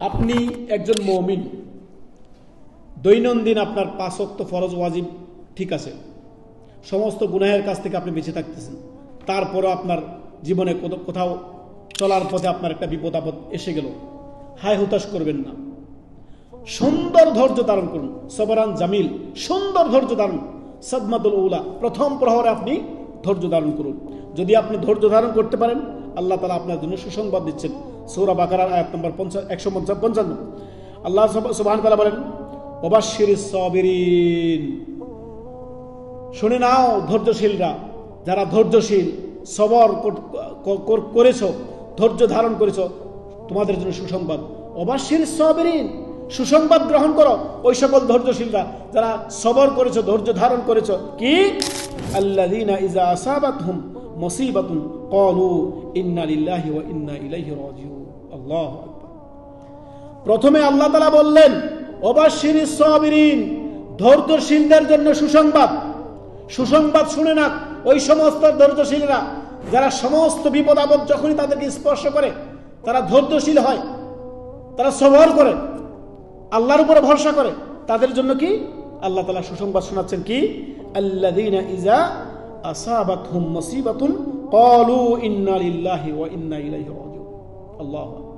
আপনি একজন মমিন। দৈনন্দিন আপনার পাঁচক্ত ফরজ ওয়াজিব ঠিক আছে। সমস্ত গুনাহের কাছ থেকে আপনি বেঁচে থাকতেছেন। তারপরও আপনার জীবনে কোথাও চলার পথে আপনার একটা বিপদ আপদ এসে গেল। হায় হুতাশ করবেন না। সুন্দর ধৈর্য ধারণ করুন। সবরান জামিল। সুন্দর ধৈর্য ধারণ। সদমাতুল উলা। প্রথম প্রহরে আপনি ধৈর্য ধারণ করুন। যদি আপনি ধৈর্য ধারণ করতে পারেন, আল্লাহ তালা আপনার জন্য সুসংবাদ দিচ্ছেন। সৌরা বাকারার আয়াত নম্বর পঞ্চা একশো পঞ্চান্ন। আল্লাহ সুবাহ বলেন ওবাশির সবিরিন। শুনে নাও, ধৈর্যশীলরা, যারা ধৈর্যশীল, সবর কর- করেছ, ধৈর্য ধারণ করেছ, তোমাদের জন্য সুসংবাদ। অবাশির সবেরিন। সুসংবাদ গ্রহণ করো, ওই সকল ধৈর্যশীলরা, যারা সবর করেছ, ধৈর্য ধারণ করেছ। কি? আল্লাযীনা ইজা আসাবাতহুম মুসিবাতুন। আল্লাহু প্রথমে আল্লাহ তালা বললেন ধৈর্যশীলদের জন্য সুসংবাদ। সুসংবাদ শুনে না ওই সমস্ত ধৈর্যশীলরা। যারা সমস্ত বিপদ আপদ যখনই তাদেরকে স্পর্শ করে, তারা ধৈর্যশীল হয়, তারা সবর করে, আল্লাহর উপরে ভরসা করে। তাদের জন্য কি? আল্লাহ তালা সুসংবাদ শোনাচ্ছেন কি? আল্লাযীনা ইজা আসাবাতহুম মুসিবাতুন ক্বালু ইন্না লিল্লাহি ওয়া ইন্না ইলাইহি রাজিউন আল্লাহু আকবার